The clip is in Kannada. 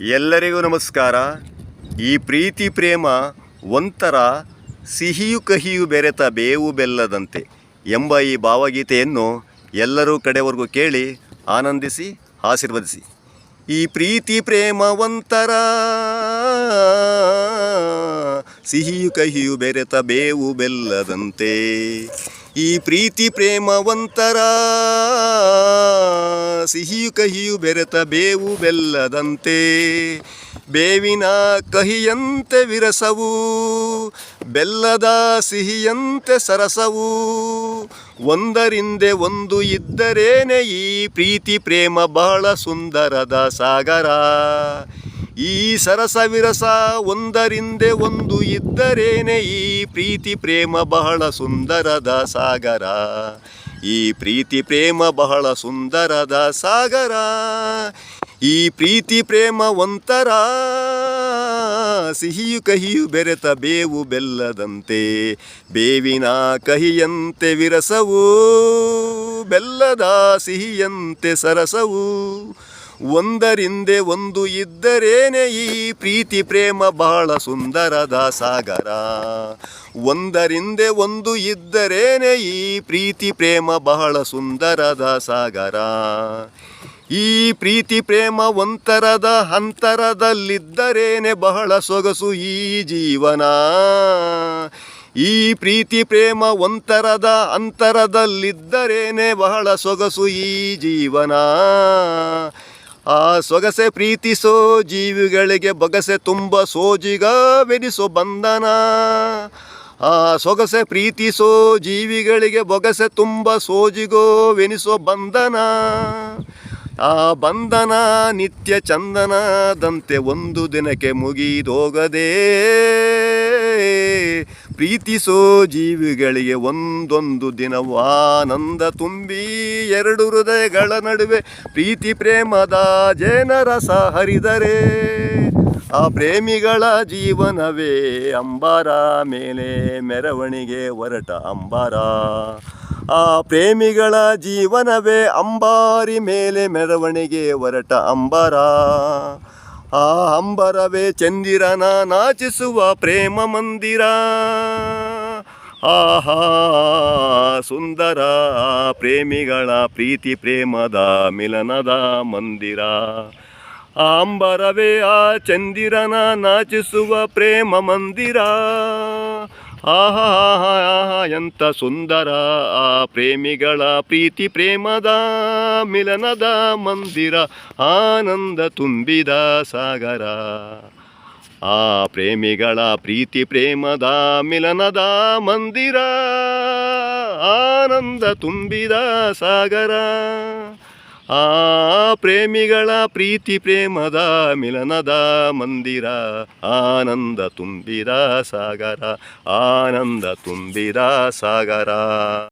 ಎಲ್ಲರಿಗೂ ನಮಸ್ಕಾರ. ಈ ಪ್ರೀತಿ, ಪ್ರೇಮ ಒಂಥರ ಸಿಹಿಯು ಕಹಿಯು ಬೆರೆತ ಬೇವು ಬೆಲ್ಲದಂತೆ ಎಂಬ ಈ ಭಾವಗೀತೆಯನ್ನು ಎಲ್ಲರೂ ಕಡೆವರೆಗೂ ಕೇಳಿ ಆನಂದಿಸಿ, ಆಶೀರ್ವದಿಸಿ. ಈ ಪ್ರೀತಿ, ಪ್ರೇಮ ಒಂಥರ ಸಿಹಿಯು ಕಹಿಯು ಬೆರೆತ ಬೇವು ಬೆಲ್ಲದಂತೆ. ಈ ಪ್ರೀತಿ, ಪ್ರೇಮ ಒಂಥರ ಸಿಹಿಯು ಕಹಿಯು ಬೆರೆತ ಬೇವು ಬೆಲ್ಲದಂತೆ. ಬೇವಿನ ಕಹಿಯಂತೆ ವಿರಸವು, ಬೆಲ್ಲದ ಸಿಹಿಯಂತೆ ಸರಸವು. ಒಂದರಿಂದೆ ಒಂದು ಇದ್ದರೇನೆ ಈ ಪ್ರೀತಿ ಪ್ರೇಮ ಬಹಳ ಸುಂದರದ ಸಾಗರ. ಈ ಸರಸ ವಿರಸ ಒಂದರಿಂದೆ ಒಂದು ಇದ್ದರೇನೆ ಈ ಪ್ರೀತಿ ಪ್ರೇಮ ಬಹಳ ಸುಂದರದ ಸಾಗರ. ಈ ಪ್ರೀತಿ ಪ್ರೇಮ ಬಹಳ ಸುಂದರದ ಸಾಗರ. ಈ ಪ್ರೀತಿ ಪ್ರೇಮ ಒಂಥರ ಸಿಹಿಯು ಕಹಿಯು ಬೆರೆತ ಬೇವು ಬೆಲ್ಲದಂತೆ, ಬೇವಿನ ಕಹಿಯಂತೆ ವಿರಸವು, ಬೆಲ್ಲದ ಸಿಹಿಯಂತೆ ಸರಸವು. ಒಂದರಿಂದೆ ಒಂದು ಇದ್ದರೇನೆ ಈ ಪ್ರೀತಿ ಪ್ರೇಮ ಬಹಳ ಸುಂದರದ ಸಾಗರ ಒಂದರಿಂದೆ ಒಂದು ಇದ್ದರೇನೆ ಈ ಪ್ರೀತಿ ಪ್ರೇಮ ಬಹಳ ಸುಂದರದ ಸಾಗರ ಈ ಪ್ರೀತಿ ಪ್ರೇಮ ಒಂತರದ ಅಂತರದಲ್ಲಿದ್ದರೇನೆ ಬಹಳ ಸೊಗಸು ಈ ಜೀವನ. ಈ ಪ್ರೀತಿ ಪ್ರೇಮ ಒಂತರದ ಅಂತರದಲ್ಲಿದ್ದರೇನೆ ಬಹಳ ಸೊಗಸು ಈ ಜೀವನ. ಆ ಸೊಗಸೆ ಪ್ರೀತಿಸೋ ಜೀವಿಗಳಿಗೆ ಬೊಗಸೆ ತುಂಬ ಸೋಜಿಗವೆನಿಸೋ ಬಂಧನ. ಆ ಸೊಗಸೆ ಪ್ರೀತಿಸೋ ಜೀವಿಗಳಿಗೆ ಬೊಗಸೆ ತುಂಬ ಸೋಜಿಗೋವೆನಿಸೋ ಬಂಧನ. ಆ ಬಂಧನ ನಿತ್ಯ ಚಂದನದಂತೆ ಒಂದು ದಿನಕ್ಕೆ ಮುಗಿದೋಗದೆ. ಪ್ರೀತಿಸೋ ಜೀವಿಗಳಿಗೆ ಒಂದೊಂದು ದಿನವೂ ಆನಂದ ತುಂಬಿ ಎರಡು ಹೃದಯಗಳ ನಡುವೆ ಪ್ರೀತಿ ಪ್ರೇಮದ ಜನರಸ ಹರಿದರೆ ಆ ಪ್ರೇಮಿಗಳ ಜೀವನವೇ ಅಂಬಾರ ಮೇಲೆ ಮೆರವಣಿಗೆ ಹೊರಟ ಅಂಬಾರ. ಆ ಪ್ರೇಮಿಗಳ ಜೀವನವೇ ಅಂಬಾರಿ ಮೇಲೆ ಮೆರವಣಿಗೆ ಹೊರಟ ಅಂಬರ. ಆ ಅಂಬರವೇ ಚಂದಿರನ ನಾಚಿಸುವ ಪ್ರೇಮ ಮಂದಿರ. ಆಹಾ, ಸುಂದರ ಪ್ರೇಮಿಗಳ ಪ್ರೀತಿ ಪ್ರೇಮದ ಮಿಲನದ ಮಂದಿರ. ಆ ಅಂಬರವೇ ಆ ಚಂದಿರನ ನಾಚಿಸುವ ಪ್ರೇಮ ಮಂದಿರ. ಆಹಾ ಆಹಾ ಎಂತ ಸುಂದರ ಆ ಪ್ರೇಮಿಗಳ ಪ್ರೀತಿ ಪ್ರೇಮದ ಮಿಲನದ ಮಂದಿರ ಆನಂದ ತುಂಬಿದ ಸಾಗರ. ಆ ಪ್ರೇಮಿಗಳ ಪ್ರೀತಿ ಪ್ರೇಮದ ಮಿಲನದ ಮಂದಿರ ಆನಂದ ತುಂಬಿದ ಸಾಗರ. ಆ ಪ್ರೇಮಿಗಳ ಪ್ರೀತಿ ಪ್ರೇಮದ ಮಿಲನದ ಮಂದಿರ ಆನಂದ ತುಂಬಿದ ಸಾಗರ ಆನಂದ ತುಂಬಿದ ಸಾಗರ.